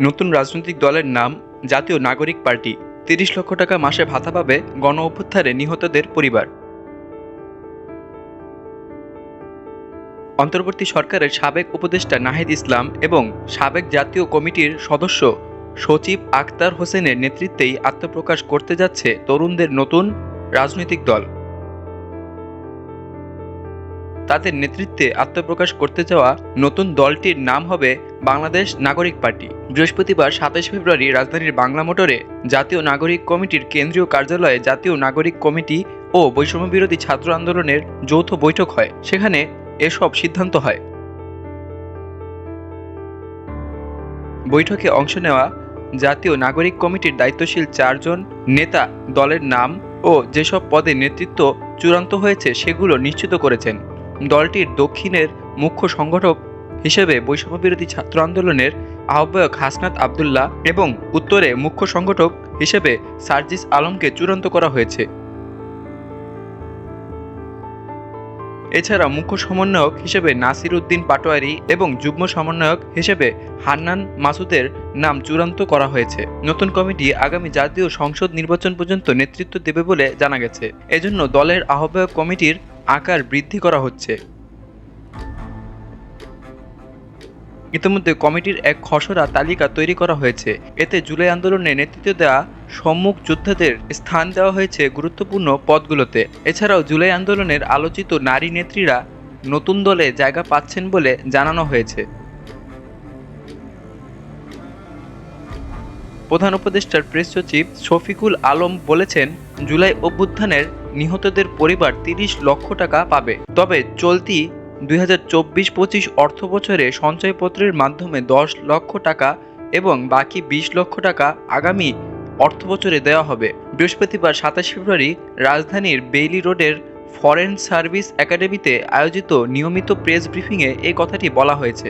নতুন রাজনৈতিক দলের নাম, জাতীয় নাগরিক পার্টি, তিরিশ লক্ষ টাকা মাসে ভাতা পাবে গণ অভ্যুত্থানে নিহতদের পরিবার। অন্তর্বর্তী সরকারের সাবেক উপদেষ্টা নাহিদ ইসলাম এবং সাবেক জাতীয় কমিটির সদস্য সচিব আক্তার হোসেনের নেতৃত্বেই আত্মপ্রকাশ করতে যাচ্ছে তরুণদের নতুন রাজনৈতিক দল। তাদের নেতৃত্বে আত্মপ্রকাশ করতে যাওয়া নতুন দলটির নাম হবে বাংলাদেশ নাগরিক পার্টি। বৃহস্পতিবার সাতাশ ফেব্রুয়ারি রাজধানীর বাংলা মোটরে জাতীয় নাগরিক কমিটির কেন্দ্রীয় কার্যালয়ে জাতীয় নাগরিক কমিটি ও বৈষম্য বিরোধী ছাত্র আন্দোলনের যৌথ বৈঠক হয়। সেখানে এসব সিদ্ধান্ত হয়। বৈঠকে অংশ নেওয়া জাতীয় নাগরিক কমিটির দায়িত্বশীল চারজন নেতা দলের নাম ও যেসব পদে নেতৃত্ব চূড়ান্ত হয়েছে সেগুলো নিশ্চিত করেছেন। দলটির দক্ষিণের মুখ্য সংগঠক হিসেবে বৈষম্য বিরোধী ছাত্র আন্দোলনের আহ্বায়ক হাসনাত আবদুল্লাহ এবং উত্তরে মুখ্য সংগঠক হিসেবে সার্জিস আলমকে চূড়ান্ত করা হয়েছে। এছাড়া মুখ্য সমন্বয়ক হিসেবে নাসির উদ্দিন পাটোয়ারি এবং যুগ্ম সমন্বয়ক হিসেবে হান্নান মাসুদের নাম চূড়ান্ত করা হয়েছে। নতুন কমিটি আগামী জাতীয় সংসদ নির্বাচন পর্যন্ত নেতৃত্ব দেবে বলে জানা গেছে। এজন্য দলের আহ্বায়ক কমিটির আকার বৃদ্ধি করা হচ্ছে। ইতিমধ্যে কমিটির এক খসড়া তালিকা তৈরি করা হয়েছে। এতে জুলাই আন্দোলনে নেতৃত্ব দেওয়া সম্মুখ যোদ্ধাদের স্থান দেওয়া হয়েছে গুরুত্বপূর্ণ পদগুলোতে। এছাড়াও জুলাই আন্দোলনের আলোচিত নারী নেত্রীরা নতুন দলে জায়গা পাচ্ছেন বলে জানানো হয়েছে। প্রধান উপদেষ্টার প্রেস সচিব শফিকুল আলম বলেছেন, জুলাই অভ্যুত্থানের নিহতদের পরিবার তিরিশ লক্ষ টাকা পাবে। তবে চলতি দুই হাজার চব্বিশ পঁচিশ অর্থ বছরে সঞ্চয়পত্রের মাধ্যমে দশ লক্ষ টাকা এবং বাকি বিশ লক্ষ টাকা আগামী অর্থ বছরে দেওয়া হবে। বৃহস্পতিবার সাতাশ ফেব্রুয়ারি রাজধানীর বেইলি রোডের ফরেন সার্ভিস একাডেমিতে আয়োজিত নিয়মিত প্রেস ব্রিফিংয়ে এই কথাটি বলা হয়েছে।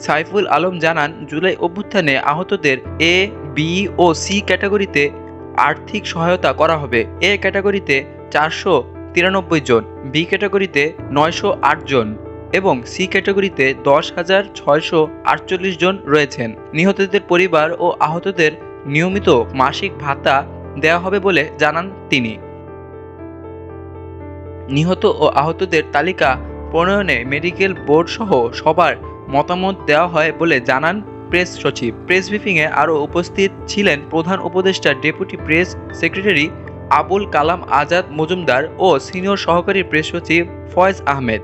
সাইফুল আলম জানান, জুলাই অভ্যুত্থানে আহতদের এ, বি ও সি ক্যাটাগরিতে আর্থিক সহায়তা করা হবে। এ ক্যাটাগরিতে চারশো তিরানব্বই জন, বি ক্যাটাগরিতে নয়শো আট জন এবং সি ক্যাটাগরিতে দশ হাজার ছয়শো আটচল্লিশ জন রয়েছেন। নিহতদের পরিবার ও আহতদের নিয়মিত মাসিক ভাতা দেওয়া হবে বলে জানান তিনি। নিহত ও আহতদের তালিকা প্রণয়নে মেডিকেল বোর্ড সহ সবার মতামত দেওয়া হয় বলে জানান প্রেস সচিব। প্রেস ব্রিফিংয়ে আরও উপস্থিত ছিলেন প্রধান উপদেষ্টা, deputy press secretary Abul Kalam Azad Majumdar ও সিনিয়র সহকারী প্রেস সচিব ফয়েজ আহমেদ।